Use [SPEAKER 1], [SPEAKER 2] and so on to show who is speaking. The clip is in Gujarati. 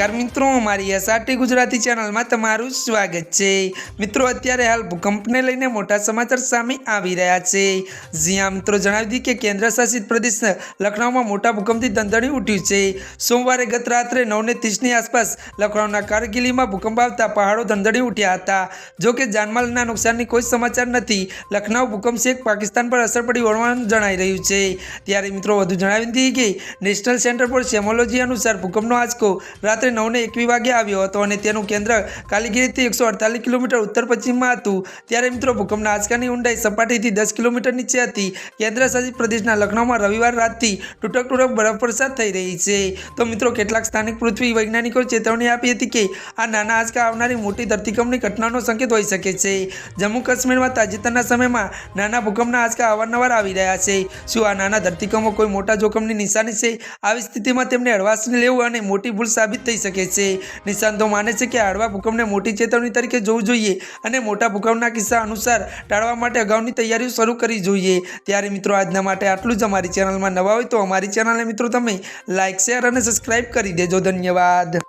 [SPEAKER 1] નમસ્કાર મિત્રો, મારી એસઆરટી ગુજરાતી ચેનલમાં તમારું સ્વાગત છે. મિત્રો, અત્યારે હાલ ભૂકંપને લઈને મોટા સમાચાર સામે આવી રહ્યા છે. જ્યાં મિત્રો, જણાવી દીધી કે કેન્દ્ર શાસિત પ્રદેશ લખનૌમાં મોટા ભૂકંપથી દંદણી ઉઠ્યું છે. સોમવારે ગત રાત્રે નવને ત્રીસની આસપાસ લખનૌના કારગીલીમાં ભૂકંપ આવતા પહાડો દંદણી ઉઠ્યા હતા. જો કે જાનમાલના નુકસાનની કોઈ સમાચાર નથી. લખનૌ ભૂકંપ શેખ પાકિસ્તાન પર અસર પડી હોવાનું જણાઈ રહ્યું છે. ત્યારે મિત્રો, વધુ જણાવી દીધી કે નેશનલ સેન્ટર ફોર સેમોલોજી અનુસાર ભૂકંપનો આંચકો રાત્રે નવને એકવી વાગે આવ્યો હતો અને તેનું કેન્દ્ર કાલીગીરીથી એકસો અડતાલીસ કિલોમીટર ઉત્તર પશ્ચિમમાં હતું. ત્યારે મિત્રો ભૂકંપના આંચકાની ઊંડાઈ સપાટીથી દસ કિલોમીટર નીચે હતી. કેન્દ્ર શાસિત પ્રદેશના લખનૌમાં રવિવાર રાતથી તૂટક તૂટક બરફ થઈ રહી છે. તો મિત્રો કેટલાક સ્થાનિક પૃથ્વી વૈજ્ઞાનિકોએ ચેતવણી આપી હતી કે આ નાના આંચકા આવનારી મોટી ધરતીકંપની ઘટનાનો સંકેત હોઈ શકે છે. જમ્મુ કાશ્મીરમાં તાજેતરના સમયમાં નાના ભૂકંપના આંચકા અવારનવાર આવી રહ્યા છે. શું આ નાના ધરતીકંપો કોઈ મોટા જોખમની નિશાની છે? આવી સ્થિતિમાં તેમને હળવાશને લેવું અને મોટી ભૂલ સાબિત થઈ શકે છે. નિષ્ણાંતો માને છે કે આડવા ભૂકંપને મોટી ચેતવણી તરીકે જોવું જોઈએ અને મોટા ભૂકંપના કિસ્સા અનુસાર ટાળવા માટે અગાઉની તૈયારીઓ શરૂ કરવી જોઈએ. ત્યારે મિત્રો, આજના માટે આટલું જ. અમારી ચેનલમાં નવા હોય તો અમારી ચેનલને મિત્રો તમે લાઇક શેર અને સબસ્ક્રાઈબ કરી દેજો. ધન્યવાદ.